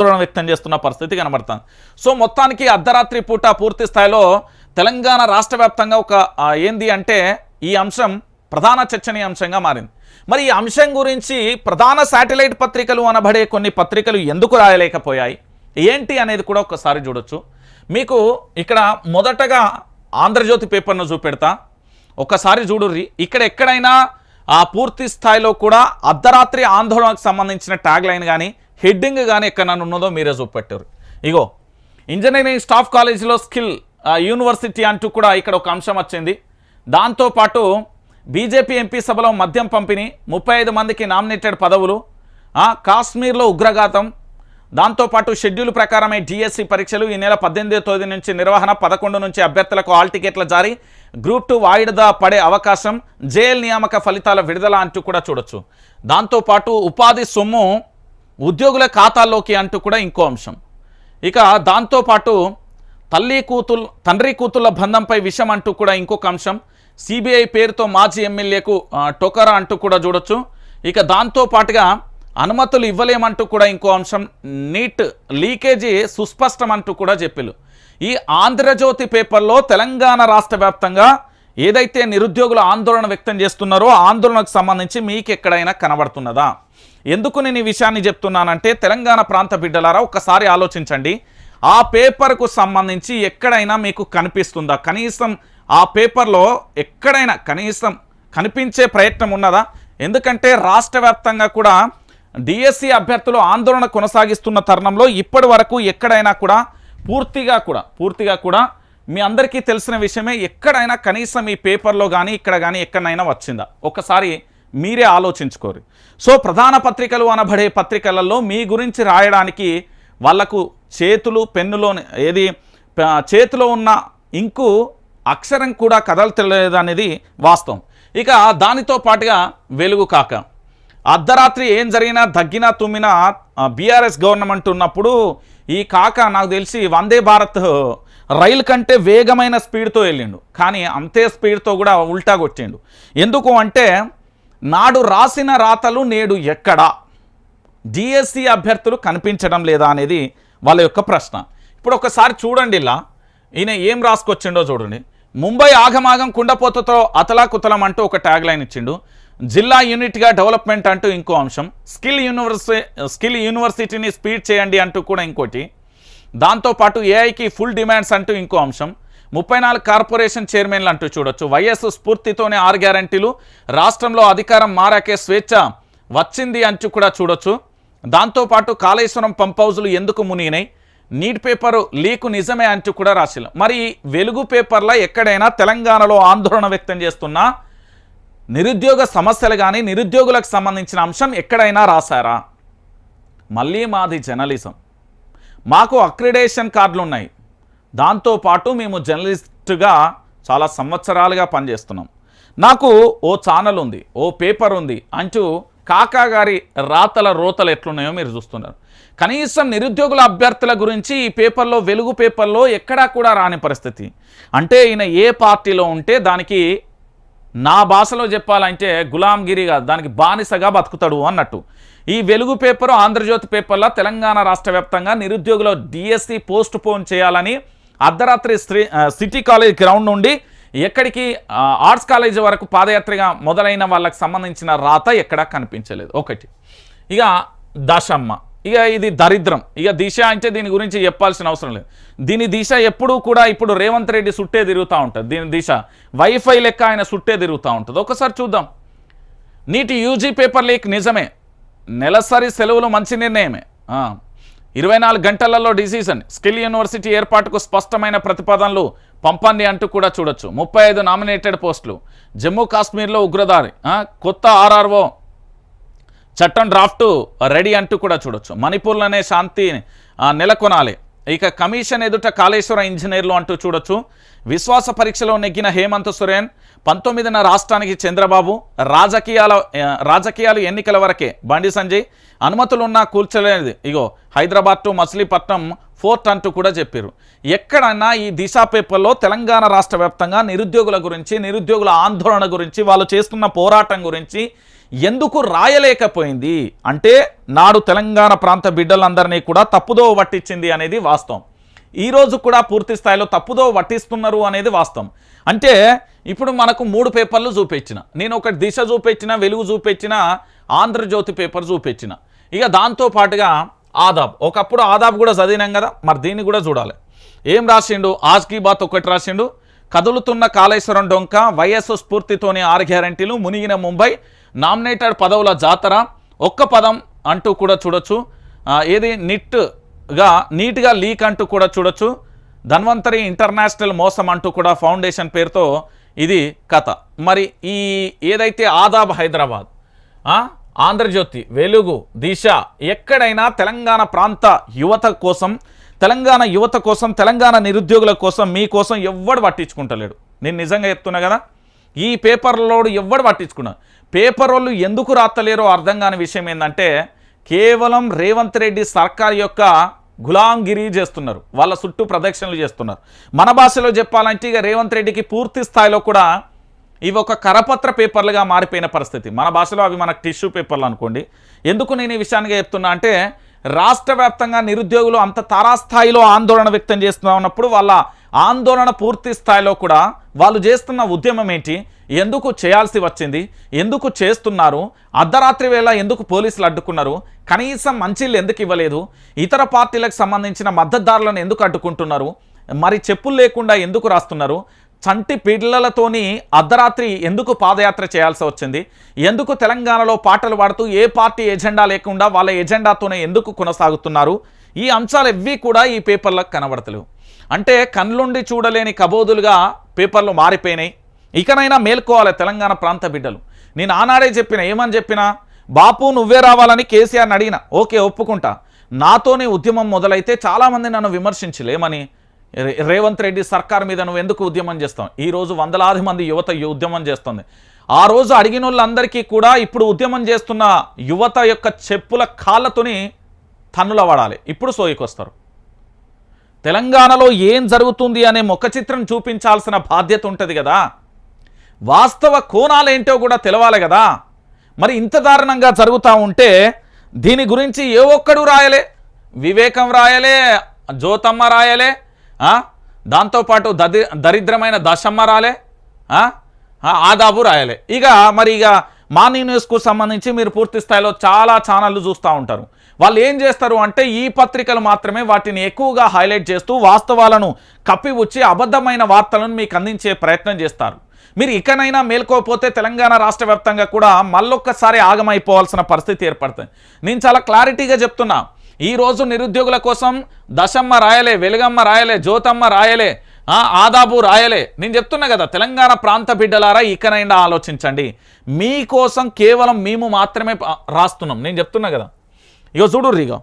ఆందోళన వ్యక్తం చేస్తున్న పరిస్థితి కనబడుతుంది. సో మొత్తానికి అర్ధరాత్రి పూట పూర్తి స్థాయిలో తెలంగాణ రాష్ట్ర వ్యాప్తంగా ఒక ఏంది అంటే ఈ అంశం ప్రధాన చర్చనీయాంశంగా మారింది. మరి ఈ అంశం గురించి ప్రధాన శాటిలైట్ పత్రికలు అనబడే కొన్ని పత్రికలు ఎందుకు రాయలేకపోయాయి? ఏంటి అనేది కూడా ఒకసారి చూడొచ్చు. మీకు ఇక్కడ మొదటగా ఆంధ్రజ్యోతి పేపర్ను చూపెడతా. ఒకసారి చూడుర్రి. ఇక్కడ ఎక్కడైనా ఆ పూర్తి స్థాయిలో కూడా అర్ధరాత్రి ఆందోళనకు సంబంధించిన ట్యాగ్ లైన్ కానీ హెడ్డింగ్ కానీ ఎక్కడ ఉన్నదో మీరే చూపెట్టారు. ఇగో ఇంజనీరింగ్ స్టాఫ్ కాలేజీలో స్కిల్ యూనివర్సిటీ అంటూ కూడా ఇక్కడ ఒక అంశం వచ్చింది. దాంతోపాటు బీజేపీ ఎంపీ సభలో మద్యం పంపిణీ ముప్పై ఐదు మందికి నామినేటెడ్ పదవులు కాశ్మీర్లో ఉగ్రఘాతం దాంతోపాటు షెడ్యూల్ ప్రకారమే డిఎస్సి పరీక్షలు ఈ నెల పద్దెనిమిదో తేదీ నుంచి నిర్వహణ పదకొండు నుంచి అభ్యర్థులకు ఆల్ టికెట్ల జారీ గ్రూప్ టూ వాయిదా పడే అవకాశం జేఎల్ నియామక ఫలితాల విడుదల అంటూ కూడా చూడొచ్చు. దాంతోపాటు ఉపాధి సొమ్ము ఉద్యోగుల ఖాతాల్లోకి అంటూ కూడా ఇంకో అంశం. ఇక దాంతోపాటు తల్లి కూతుల్ తండ్రి కూతుళ్ళ బంధంపై విషయం అంటూ కూడా ఇంకొక అంశం. సిబిఐ పేరుతో మాజీ ఎమ్మెల్యేకు టోకరా టొకరా అంటూ కూడా చూడొచ్చు. ఇక దాంతో పాటుగా అనుమతులు ఇవ్వలేమంటూ కూడా ఇంకో అంశం. నీట్ లీకేజీ సుస్పష్టం అంటూ కూడా చెప్పిలు ఈ ఆంధ్రజ్యోతి పేపర్లో తెలంగాణ రాష్ట్ర వ్యాప్తంగా ఏదైతే నిరుద్యోగులు ఆందోళన వ్యక్తం చేస్తున్నారో ఆందోళనకు సంబంధించి మీకు ఎక్కడైనా కనబడుతున్నదా? ఎందుకు నేను ఈ విషయాన్ని చెప్తున్నానంటే తెలంగాణ ప్రాంత బిడ్డలారా ఒక్కసారి ఆలోచించండి. ఆ పేపర్కు సంబంధించి ఎక్కడైనా మీకు కనిపిస్తుందా? కనీసం ఆ పేపర్లో ఎక్కడైనా కనీసం కనిపించే ప్రయత్నం ఉన్నదా? ఎందుకంటే రాష్ట్ర కూడా డిఎస్సి అభ్యర్థులు ఆందోళన కొనసాగిస్తున్న తరుణంలో ఇప్పటి వరకు ఎక్కడైనా కూడా పూర్తిగా కూడా పూర్తిగా కూడా మీ అందరికీ తెలిసిన విషయమే ఎక్కడైనా కనీసం ఈ పేపర్లో కానీ ఇక్కడ కానీ ఎక్కడైనా వచ్చిందా? ఒకసారి మీరే ఆలోచించుకోరు. సో ప్రధాన పత్రికలు అనబడే పత్రికలలో మీ గురించి రాయడానికి వాళ్ళకు చేతులు పెన్నులో ఏది చేతిలో ఉన్న ఇంకు అక్షరం కూడా కదలతలేదు అనేది వాస్తవం. ఇక దానితో పాటుగా వెలుగు కాక. అర్ధరాత్రి ఏం జరిగినా దగ్గినా తుమ్మినా బీఆర్ఎస్ గవర్నమెంట్ ఉన్నప్పుడు ఈ కాక నాకు తెలిసి వందే భారత్ రైలు కంటే వేగమైన స్పీడ్తో వెళ్ళిండు. కానీ అంతే స్పీడ్తో కూడా ఉల్టా కొట్టిండు. ఎందుకు అంటే నాడు రాసిన రాతలు నేడు ఎక్కడా? జిఎస్సి అభ్యర్థులు కనిపించడం లేదా అనేది వాళ్ళ యొక్క ప్రశ్న. ఇప్పుడు ఒకసారి చూడండి ఇలా. ఈయన ఏం రాసుకొచ్చిండో చూడండి. ముంబై ఆగమాగం కుండపోతతో అతలాకుతలం అంటూ ఒక ట్యాగ్ లైన్ ఇచ్చిండు. జిల్లా యూనిట్గా డెవలప్మెంట్ అంటూ ఇంకో అంశం. స్కిల్ యూనివర్సి స్కిల్ యూనివర్సిటీని స్పీడ్ చేయండి అంటూ కూడా ఇంకోటి. దాంతోపాటు ఏఐకి ఫుల్ డిమాండ్స్ అంటూ ఇంకో అంశం. ముప్పై నాలుగు కార్పొరేషన్ చైర్మన్లు అంటూ చూడొచ్చు. వైఎస్ స్ఫూర్తితోనే ఆరు గ్యారంటీలు. రాష్ట్రంలో అధికారం మారాకే స్వేచ్ఛ వచ్చింది అంటూ కూడా చూడొచ్చు. దాంతోపాటు కాళేశ్వరం పంప్ హౌజులు ఎందుకు మునిగినాయి? నీట్ పేపరు లీకు నిజమే అంటూ కూడా రాసిల్లు. మరి వెలుగు పేపర్లో ఎక్కడైనా తెలంగాణలో ఆందోళన వ్యక్తం చేస్తున్నా నిరుద్యోగ సమస్యలు కానీ నిరుద్యోగులకు సంబంధించిన అంశం ఎక్కడైనా రాశారా? మళ్ళీ మాది జర్నలిజం. మాకు అక్రిడేషన్ కార్డులు ఉన్నాయి దాంతోపాటు మేము జర్నలిస్ట్గా చాలా సంవత్సరాలుగా పనిచేస్తున్నాం. నాకు ఓ ఛానల్ ఉంది ఓ పేపర్ ఉంది అంటూ కాకా గారి రాతల రోతలు ఎట్లున్నాయో మీరు చూస్తున్నారు. కనీసం నిరుద్యోగుల అభ్యర్థుల గురించి ఈ పేపర్లో వెలుగు పేపర్లో ఎక్కడా కూడా రాని పరిస్థితి. అంటే ఈయన ఏ పార్టీలో ఉంటే దానికి నా భాషలో చెప్పాలంటే గులాంగిరిగా దానికి బానిసగా బతుకుతాడు అన్నట్టు. ఈ వెలుగు పేపరు ఆంధ్రజ్యోతి పేపర్లో తెలంగాణ రాష్ట్ర వ్యాప్తంగా నిరుద్యోగుల డిఎస్సి పోస్ట్ పోన్ చేయాలని అర్ధరాత్రి సిటీ కాలేజ్ గ్రౌండ్ నుండి ఎక్కడికి ఆర్ట్స్ కాలేజ్ వరకు పాదయాత్రగా మొదలైన వాళ్ళకి సంబంధించిన రాత ఎక్కడా కనిపించలేదు. ఒకటి. ఇక దశమ్మ. ఇక ఇది దరిద్రం. ఇక దిశ అంటే దీని గురించి చెప్పాల్సిన అవసరం లేదు. దీని దిశ ఎప్పుడూ కూడా ఇప్పుడు రేవంత్ రెడ్డి సుట్టే తిరుగుతూ ఉంటుంది. దీని దిశ వైఫై లెక్క ఆయన సుట్టే తిరుగుతూ ఉంటుంది. ఒకసారి చూద్దాం. నీటి యూజీ పేపర్ లీక్ నిజమే. నెలసరి సెలవులు మంచి నిర్ణయమే. ఇరవై నాలుగు గంటలలో డిసిజన్. స్కిల్ యూనివర్సిటీ ఏర్పాటుకు స్పష్టమైన ప్రతిపాదనలు పంపండి అంటూ కూడా చూడొచ్చు. ముప్పై ఐదు నామినేటెడ్ పోస్టులు. జమ్మూ కాశ్మీర్లో ఉగ్రదారి కొత్త ఆర్ఆర్ఓ చట్టం డ్రాఫ్ట్ రెడీ అంటూ కూడా చూడొచ్చు. మణిపూర్లోనే శాంతి నెలకొనాలి. ఇక కమిషన్ ఎదుట కాళేశ్వర ఇంజనీర్లు అంటూ చూడొచ్చు. విశ్వాస పరీక్షలో నెగ్గిన హేమంత్ సోరెన్ పంతొమ్మిదిన రాష్ట్రానికి చంద్రబాబు రాజకీయాల రాజకీయాలు ఎన్నికల వరకే. బండి సంజయ్ అనుమతులున్నా కూల్చలేదు ఇగో హైదరాబాద్ టు మచిలీపట్నం ఫోర్త్ అంటూ కూడా చెప్పారు. ఎక్కడన్నా ఈ దిశ పేపర్లో తెలంగాణ రాష్ట్ర వ్యాప్తంగా నిరుద్యోగుల గురించి నిరుద్యోగుల ఆందోళన గురించి వాళ్ళు చేస్తున్న పోరాటం గురించి ఎందుకు రాయలేకపోయింది? అంటే నాడు తెలంగాణ ప్రాంత బిడ్డలందరినీ కూడా తప్పుదో పట్టించింది అనేది వాస్తవం. ఈరోజు కూడా పూర్తి స్థాయిలో తప్పుదో పట్టిస్తున్నారు అనేది వాస్తవం. అంటే ఇప్పుడు మనకు మూడు పేపర్లు చూపించిన నేను ఒకటి దిశ చూపించిన వెలుగు చూపించిన ఆంధ్రజ్యోతి పేపర్ చూపించిన ఇక దాంతో పాటుగా ఆదాబ్. ఒకప్పుడు ఆదాబ్ కూడా చదివినాం కదా మరి దీన్ని కూడా చూడాలి. ఏం రాసిండు? ఆజ్ కీ బాత్ ఒకటి రాసిండు. కదులుతున్న కాళేశ్వరం డొంక వైఎస్ స్ఫూర్తితోని ఆరు గ్యారంటీలు మునిగిన ముంబై నామినేటెడ్ పదవుల జాతర ఒక్క పదం అంటూ కూడా చూడొచ్చు. ఏది? నిట్గా నీట్గా లీక్ అంటూ కూడా చూడొచ్చు. ధన్వంతరి ఇంటర్నేషనల్ మోసం అంటూ కూడా ఫౌండేషన్ పేరుతో ఇది కథ. మరి ఈ ఏదైతే ఆదాబ్ హైదరాబాద్ ఆంధ్రజ్యోతి వెలుగు దిశ ఎక్కడైనా తెలంగాణ ప్రాంత యువత కోసం తెలంగాణ యువత కోసం తెలంగాణ నిరుద్యోగుల కోసం మీకోసం ఎవ్వడు పట్టించుకుంటలేడు. నేను నిజంగా చెప్తున్నా కదా ఈ పేపర్లో ఎవ్వడు పట్టించుకున్నా పేపర్ వాళ్ళు ఎందుకు రాత్తలేరో అర్థం కాని విషయం ఏంటంటే కేవలం రేవంత్ రెడ్డి సర్కార్ యొక్క గులాంగిరి చేస్తున్నారు. వాళ్ళ చుట్టూ ప్రదక్షిణలు చేస్తున్నారు. మన భాషలో చెప్పాలంటే ఇక రేవంత్ రెడ్డికి పూర్తి స్థాయిలో కూడా ఇవి ఒక కరపత్ర పేపర్లుగా మారిపోయిన పరిస్థితి. మన భాషలో అవి మనకు టిష్యూ పేపర్లు అనుకోండి. ఎందుకు నేను ఈ విషయానికి చెప్తున్నా అంటే రాష్ట్ర వ్యాప్తంగా నిరుద్యోగులు అంత తారాస్థాయిలో ఆందోళన వ్యక్తం చేస్తున్నా ఉన్నప్పుడు వాళ్ళ ఆందోళన పూర్తి స్థాయిలో కూడా వాళ్ళు చేస్తున్న ఉద్యమం ఏంటి ఎందుకు చేయాల్సి వచ్చింది ఎందుకు చేస్తున్నారు అర్ధరాత్రి వేళ ఎందుకు పోలీసులు అడ్డుకున్నారు కనీసం మంచిళ్ళు ఎందుకు ఇవ్వలేదు ఇతర పార్టీలకు సంబంధించిన మద్దతుదారులను ఎందుకు అడ్డుకుంటున్నారు మరి చెప్పులు లేకుండా ఎందుకు రాస్తున్నారు చంటి పిల్లలతోని అర్ధరాత్రి ఎందుకు పాదయాత్ర చేయాల్సి వచ్చింది? ఎందుకు తెలంగాణలో పాటలు పాడుతూ ఏ పార్టీ ఎజెండా లేకుండా వాళ్ళ ఎజెండాతోనే ఎందుకు కొనసాగుతున్నారు? ఈ అంశాలు ఎవ్వి కూడా ఈ పేపర్లకు కనబడతలేవు. అంటే కళ్ళుండి చూడలేని కబోదులుగా పేపర్లు మారిపోయినాయి. ఇకనైనా మేల్కోవాలి తెలంగాణ ప్రాంత బిడ్డలు. నేను ఆనాడే చెప్పిన ఏమని చెప్పినా బాపు నువ్వే రావాలని కేసీఆర్ని అడిగిన. ఓకే ఒప్పుకుంటా. నాతోనే ఉద్యమం మొదలైతే చాలామంది నన్ను విమర్శించలేమని రేవంత్ రెడ్డి సర్కార్ మీద నువ్వు ఎందుకు ఉద్యమం చేస్తావు? ఈరోజు వందలాది మంది యువత ఈ ఉద్యమం చేస్తుంది. ఆ రోజు అడిగిన వాళ్ళందరికీ కూడా ఇప్పుడు ఉద్యమం చేస్తున్న యువత యొక్క చెప్పుల కాళ్ళతోని తన్నుల పడాలి ఇప్పుడు సోయికొస్తారు. తెలంగాణలో ఏం జరుగుతుంది అనే ముఖ చిత్రం చూపించాల్సిన బాధ్యత ఉంటుంది కదా. వాస్తవ కోణాలేంటో కూడా తెలవాలి కదా. మరి ఇంత దారుణంగా జరుగుతూ ఉంటే దీని గురించి ఏ ఒక్కడు రాయలే. వివేకం రాయలే జ్యోతమ్మ రాయలే దాంతోపాటు దది దరిద్రమైన దశమ్మ రాలే ఆదాబు రాయలే. ఇక మరి ఇక మార్నింగ్ న్యూస్కు సంబంధించి మీరు పూర్తి స్థాయిలో చాలా ఛానళ్ళు చూస్తూ ఉంటారు. వాళ్ళు ఏం చేస్తారు అంటే ఈ పత్రికలు మాత్రమే వాటిని ఎక్కువగా హైలైట్ చేస్తూ వాస్తవాలను కప్పివుచ్చి అబద్ధమైన వార్తలను మీకు అందించే ప్రయత్నం చేస్తారు. మీరు ఇకనైనా మేల్కోకపోతే తెలంగాణ రాష్ట్ర వ్యాప్తంగా కూడా మళ్ళొక్కసారి ఆగమైపోవాల్సిన పరిస్థితి ఏర్పడుతుంది. నేను చాలా క్లారిటీగా చెప్తున్నా. ఈ రోజు నిరుద్యోగుల కోసం దశమ్మ రాయలే వెలుగమ్మ రాయలే జ్యోతమ్మ రాయలే ఆదాబు రాయలే. నేను చెప్తున్నా కదా తెలంగాణ ప్రాంత బిడ్డలారా ఇకనైనా ఆలోచించండి. మీకోసం కేవలం మేము మాత్రమే రాస్తున్నాం. నేను చెప్తున్నా కదా. ఇగో చూడు ఇగో.